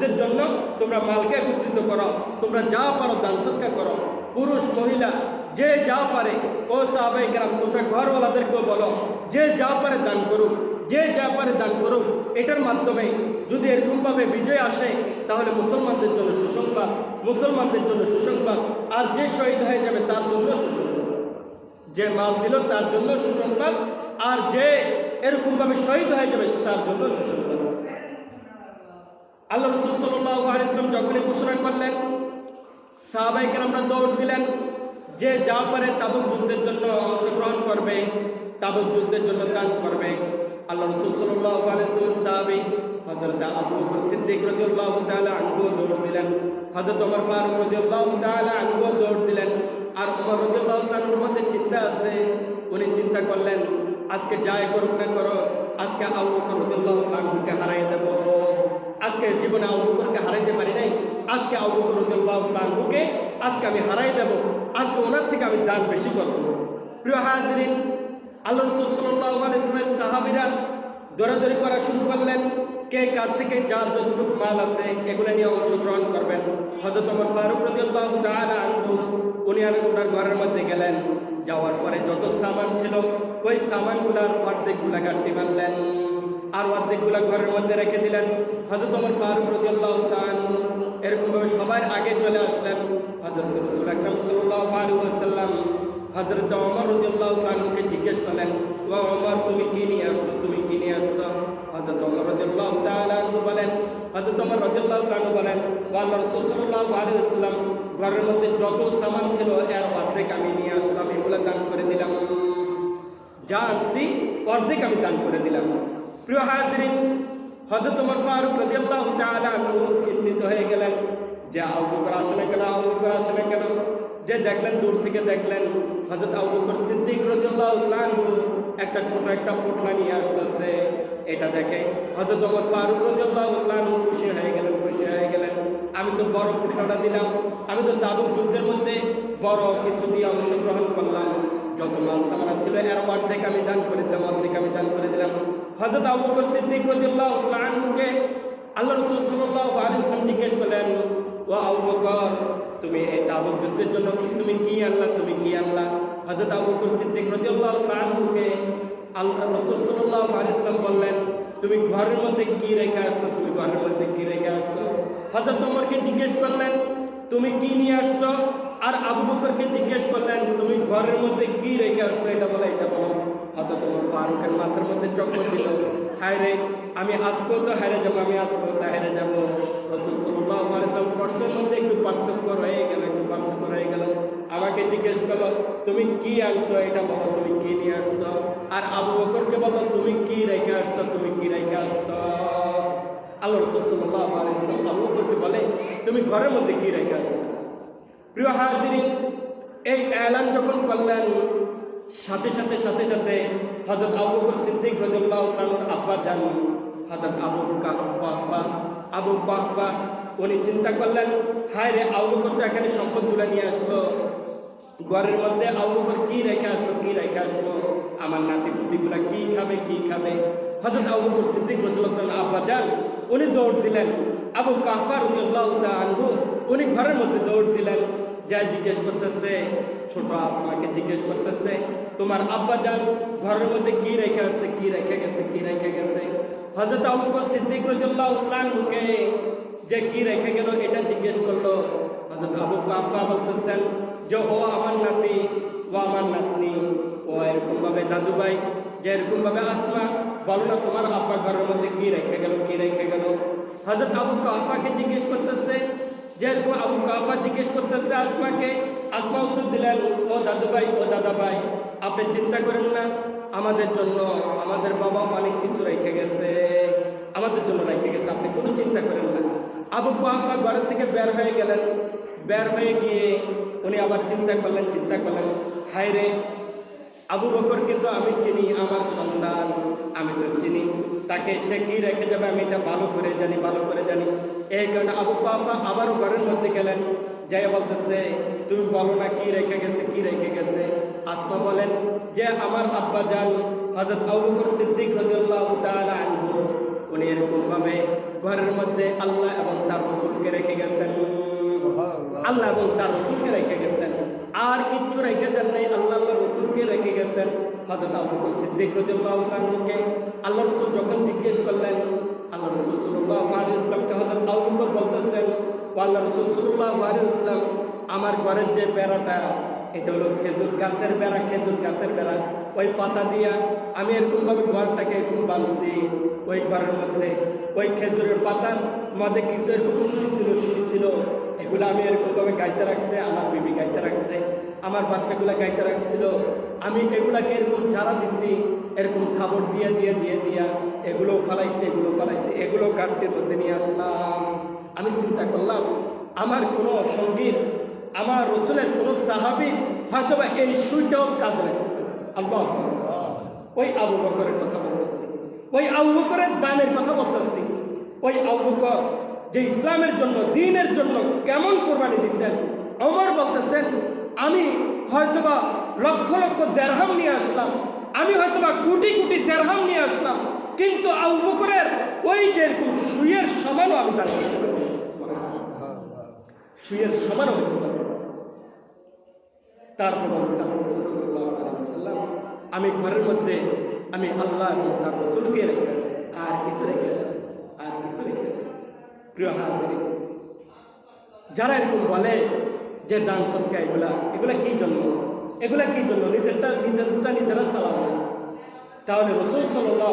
যুদ্ধের জন্য তোমরা মালকে একত্রিত করো, তোমরা যা পারো দান সৎকা করো। পুরুষ, মহিলা, যে যা পারে, ও সাহাবাই কেরাম, তোমরা ঘরওয়ালাদেরকেও বলো, যে যা পারে দান করুক, যে যা পারে দান করুক, এটার মাধ্যমে যদি এরকমভাবে বিজয় আসে, তাহলে মুসলমানদের জন্য সুসংবাদ, মুসলমানদের জন্য সুসংবাদ, আর যে শহীদ হয়ে যাবে তার জন্য সুসংবাদ। যে মাল দিল তার জন্য সুসংবাদ, আর যে এরকমভাবে শহীদ হয়ে যাবে তার জন্য সুসংবাদ। আল্লাহ রসুল সাল্লাহ আলিয়াম যখনই ঘোষণা করলেন সাহাবাইকে আমরা দৌড় দিলেন যে যা পারে তাবুক যুদ্ধের জন্য অংশগ্রহণ করবে, তাবুক যুদ্ধের জন্য দান করবে। আল্লাহ রসুল সাল্লাহ আলিয়াল্লাম সাহাবি হজরত আবু বকর সিদ্দিক রদিউল্লাহ তাআলা আনহু দৌড় দিলেন। হজরত ওমর ফারুক রদিউল্লাহ তাআলা আনহু দৌড় দিলেন। আর ওমর রদিউল্লাহ তাআলার মধ্যে চিন্তা আছে, উনি চিন্তা করলেন, আজকে যাই করুক না করো আজকে আবু বকর রদিউল্লাহ তাআলাকে হারাই দেব। আজকে জীবনে আবু হারাইতে পারি নাই। আজকে আবু বকর রদিউল্লাহ তাআলাকে আজকে আমি হারাই দেব। আজকে ওনার থেকে আমি দান বেশি করব। প্রিয় হাজিরিন, আল্লাহ রসুল আলাইসলামের সাহাবিরা দৌড়াদৌড়ি করা শুরু করলেন। কে কার থেকে যার যতটুকু মাল আছে এগুলো নিয়ে অংশগ্রহণ করবেন। হজরত ওমর ফারুক রদিউল্লাহ তাআলা আনহু, উনি আর ওনার ঘরের মধ্যে গেলেন। যাওয়ার পরে যত সামান ছিল, ওই সামানগুলার অর্ধেকগুলা গাঁটটি মারলেন আর অর্ধেকগুলা ঘরের মধ্যে রেখে দিলেন। হজরত ওমর ফারুক রদিউল্লাহ তাআলা এরকমভাবে সবার আগে চলে আসলেন। হজরত রসুল আকরম সাল্লাহ আলাইহি ওয়াসাল্লাম হজরত অমর রদিউল্লাহ তাআলাকে জিজ্ঞেস করলেন ও অমর তুমি কি নিয়ে আসছো? তুমি কি নিয়ে আসছো? হজরত অমর রদিউল্লাহ তাআলা বলেন হজরত অমর রদিউল্লাহ তাআলা বলেন, আল্লাহ রাসূল সাল্লাল্লাহু আলাইহি ওয়াসাল্লাম ঘরের মধ্যে যত সামান ছিল, এর অর্ধেক আমি নিয়ে আসলাম। এগুলো দান করে দিলাম। যা আনছি, অর্ধেক আমি দান করে দিলাম। প্রিয় হাজরিন হজরত ওমর ফারুক রাদিয়াল্লাহু তাআলা চিন্তিত হয়ে গেলেন যে আবু বকর আসে না কেন, আবু বকর আসে না কেন? যে দেখলেন, দূর থেকে দেখলেন হজরত আবু বকর সিদ্দিক রাদিয়াল্লাহু তাআলা একটা ছোট একটা পোটলা নিয়ে আসতেছে। এটা দেখে হজরত ওমর ফারুক রাদিয়াল্লাহু তাআলা খুশি হয়ে গেলেন, খুশি হয়ে গেলেন। আমি তো বড় পোটলাটা দিলাম, আমি তো তাবুক যুদ্ধের মধ্যে বড় কিছু দিয়ে অংশগ্রহণ করলাম। যত মাল সামান ছিল, এর অর্ধেক আমি দান করে দিলাম, অর্ধেক আমি দান করে দিলাম। হজরত আবু বকর সিদ্দিক রাদিয়াল্লাহু তাআলা আনহুকে আল্লাহ রাসূল সাল্লাল্লাহু আলাইহি ওয়াসাল্লাম জিজ্ঞেস করলেন, ও আবু বকর, তুমি এই তাবুক যুদ্ধের জন্য তুমি কি আনলা, তুমি কি আনলা? হযরত আবু বকর সিদ্দিক রাদিয়াল্লাহু তাআলা আনহুকে আল্লাহ রাসূল সাল্লাল্লাহু আলাইহি ওয়াসাল্লাম বললেন, তুমি ঘরের মধ্যে কি রেখে আসছো? তুমি ঘরের মধ্যে কি রেখে আসছো? হযরত ওমরকে জিজ্ঞেস করলেন, তুমি কি নিয়ে আসছো? আর আবু বকরকে জিজ্ঞেস করলেন, তুমি ঘরের মধ্যে কি রেখে আসছো? এটা বলো এটা বলো। হয়তো তোমার ফারুকের মাথার মধ্যে চক্কর দিল। হায় রে, আমি আসব তো হারে যাব, আমি আসব তো হারে যাব। রসুল সাল্লাহ আলাইসাল্লাম কষ্টের মধ্যে একটু পার্থক্য রয়ে গেল, একটু পার্থক্য রয়ে গেল। আমাকে জিজ্ঞেস করল, তুমি কি আনছো? এটা বলো, তুমি কি নিয়ে আসছো? আর আবু বকরকে বলো তুমি কি রেখে আসছো? তুমি কি রেখে আসছো? আল্লাহ রসুল সাল্লাহ আবু বকরকে বলে, তুমি ঘরের মধ্যে কি রেখে আসছো? প্রিয় হাজিরিন, এই এলান যখন করলেন সাথে সাথে সাথে সাথে হজরত আবু বকর সিদ্দিক রাদিয়াল্লাহু তাআলার আব্বা যান হজরত আবু কাহবা আবু কাহবা উনি চিন্তা করলেন, হায় রে, আবু বকর তো এখানে সম্পদগুলো নিয়ে আসলো। ঘরের মধ্যে আবু বকর কি রেখে আসলো, কি রেখে আসলো? আমার নাতি পুতিগুলা কি খাবে কি খাবে? হজরত আবু বকর সিদ্দিক রাদিয়াল্লাহু তাআলা আব্বা যান উনি দৌড় দিলেন। আবু কাহবা তাআলা আনহু, উনি ঘরের মধ্যে দৌড় দিলেন। যা জিজ্ঞেস করতেছে, ছোট আসমাকে জিজ্ঞেস করতেছে, তোমার আব্বা যান ঘরের মধ্যে কি রেখে আসছে কি রেখে গেছে, কি রেখে গেছে? হজরত আবু বকর সিদ্দিক রাদিয়াল্লাহু তাআলাকে যে কি রেখে গেল এটা জিজ্ঞেস করল। হজরত আবু আব্বা বলতেছেন যে, ও আমার নাতি, ও আমার নাতনি, ও এরকম ভাবে দাদু ভাই, যে এরকম ভাবে আসমা, বলো না তোমার আব্বা ঘরের মধ্যে কি রেখে গেল, কি রেখে গেল? হজরত আবু কাফাকে জিজ্ঞেস করতেছে যেরকম আবু কাফা জিজ্ঞেস করতেছে আসমাকে আসমা উত্তর দিলেন ও দাদু ভাই, ও দাদা ভাই, আপনি চিন্তা করেন না, আমাদের জন্য, আমাদের বাবা অনেক কিছু রেখে গেছে, আমাদের জন্য রেখে গেছে, আপনি কোনো চিন্তা করেন না। আবু কাফা ঘরের থেকে বের হয়ে গেলেন, বের হয়ে গিয়ে উনি আবার চিন্তা করলেন চিন্তা করলেন হায় রে আবু বকরকে তো আমি চিনি আমার সন্তান আমি তো চিনি। তাকে সে কি রেখে যাবে আমি এটা ভালো করে জানি ভালো করে জানি। এই কারণে আবু পাপা আবারও ঘরের মধ্যে গেলেন। যাই বলতেছে তুমি বলো না কি রেখে গেছে কি রেখে গেছে? আসমা বলেন যে আমার আব্বা যান হজরত আবু বকর সিদ্দিক রাদিয়াল্লাহু তাআলা আনহু উনি এরকম ভাবে ঘরের মধ্যে আল্লাহ এবং তার রসুলকে রেখে গেছেন। আল্লাহ এবং তার রসুলকে রেখে গেছেন। আর কিচ্ছু রেখে দেন নাই, আল্লাহ আল্লাহ রসুলকে রেখে গেছেন। হজরত আবু বকর সিদ্দিক রাদিয়াল্লাহু তাআলাকে আল্লাহ রসুল যখন জিজ্ঞেস করলেন, আল্লাহ রসুল সাল্লাল্লাহু আলাইহি ওয়াসাল্লামকে হযরত আবু বলতেছেন আল্লাহ রসুল সাল্লাল্লাহু আলাইহি ওয়াসাল্লাম, আমার ঘরের যে বেড়াটা, এটা হলো খেজুর গাছের বেড়া, খেজুর গাছের বেড়া। ওই পাতা দিয়া আমি এরকমভাবে ঘরটাকে এরকম বানছি ওই ঘরের মধ্যে ওই খেজুরের পাতার মধ্যে কিছু এরকম শুই ছিল শুই ছিল। এগুলো আমি এরকম ভাবে গাইতে রাখছে, আমার বিবি গাইতে রাখছে, আমার বাচ্চাগুলা গাইতে রাখছিল। আমি এগুলাকে এরকম চারা দিছি, এরকম খাবার দিয়ে দিয়ে দিয়ে, দিয়া, এগুলো ফালাইছে এগুলো ফালাইছে, এগুলো গানটির মধ্যে নিয়ে আসলাম। আমি চিন্তা করলাম, আমার কোনো সংগীত আমার রসুলের কোনো সাহাবি হয়তোবা এই সুইটাও কাজ রাখবে আল্লাহ। ওই আবু বকরের কথা বলতেছি, ওই আবু বকরের দানের কথা বলতেছি, ওই আবু বকর যে ইসলামের জন্য দিনের জন্য কেমন কোরবানি দিচ্ছেন? অমর বলতেছেন আমি হয়তোবা লক্ষ লক্ষ দেড়হাম নিয়ে আসলাম। আমি হয়তোবা কোটি কোটি দেড়হাম নিয়ে আসলাম। কিন্তু আবু বকরের ওই যে সুইয়ের সমানও আমি দান করতে সুইয়ের সমানও হতে পারে তারপর ওয়াসাল্লাম, আমি ঘরের মধ্যে আমি আল্লাহ এবং তার রসুলকে রেখে আসি আর কিছু রেখে আসি আর কিছু রেখে আসি প্রিয় হাজির, যারা এরকম বলে যে দান সৎকা এগুলা এগুলা কি জন্য? এগুলা কি জন্য? নিজেরটা নিজেরটা নিজেরা চালাবে তাহলে রসুল সাল্লাহ